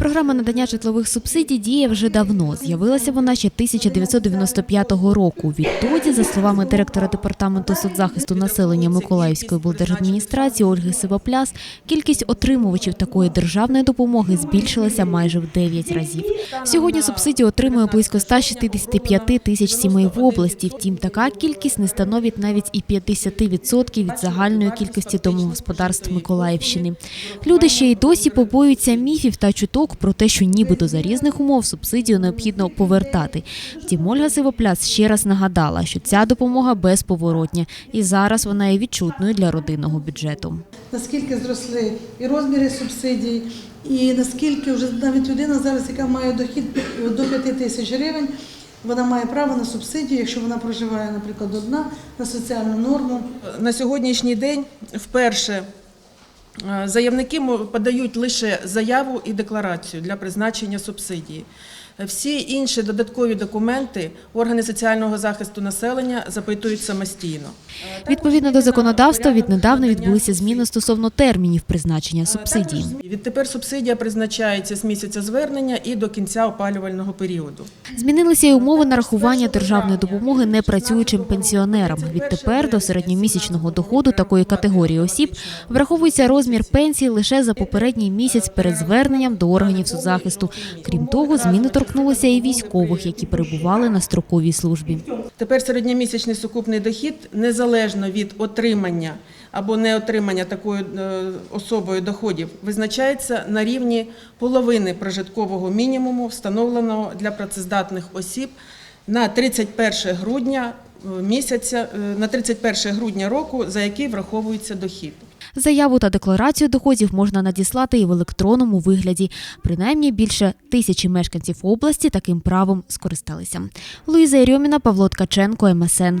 Програма надання житлових субсидій діє вже давно. З'явилася вона ще 1995 року. Відтоді, за словами директора департаменту соцзахисту населення Миколаївської облдержадміністрації Ольги Сивопляс, кількість отримувачів такої державної допомоги збільшилася майже в 9 разів. Сьогодні субсидію отримує близько 165 тисяч сімей в області. Втім, така кількість не становить навіть і 50% від загальної кількості домогосподарств Миколаївщини. Люди ще й досі побоюються міфів та чуток про те, що нібито за різних умов субсидію необхідно повертати. Втім, Ольга Сивопляс ще раз нагадала, що ця допомога безповоротня, і зараз вона є відчутною для родинного бюджету. наскільки зросли і розміри субсидій, і наскільки вже навіть людина зараз, яка має дохід до 5 тисяч гривень, вона має право на субсидію, якщо вона проживає, наприклад, одна на соціальну норму. На сьогоднішній день вперше заявники мо- подають лише заяву і декларацію для призначення субсидії. Всі інші додаткові документи органи соціального захисту населення запитують самостійно. Відповідно до законодавства, віднедавна відбулися зміни стосовно термінів призначення субсидії. Відтепер субсидія призначається з місяця звернення і до кінця опалювального періоду. Змінилися й умови нарахування державної допомоги непрацюючим пенсіонерам. Відтепер до середньомісячного доходу такої категорії осіб враховується розмір пенсії лише за попередній місяць перед зверненням до органів соцзахисту. Крім того, зміни торкнулися і військових, які перебували на строковій службі. Тепер середньомісячний сукупний дохід незалежно від отримання або неотримання такою е, особою доходів визначається на рівні половини прожиткового мінімуму, встановленого для працездатних осіб на 31 грудня е, місяця е, на 31 грудня року, за який враховується дохід. Заяву та декларацію доходів можна надіслати і в електронному вигляді. Принаймні більше тисячі мешканців області таким правом скористалися. Луїза Єрьоміна, Павло Ткаченко, МСН.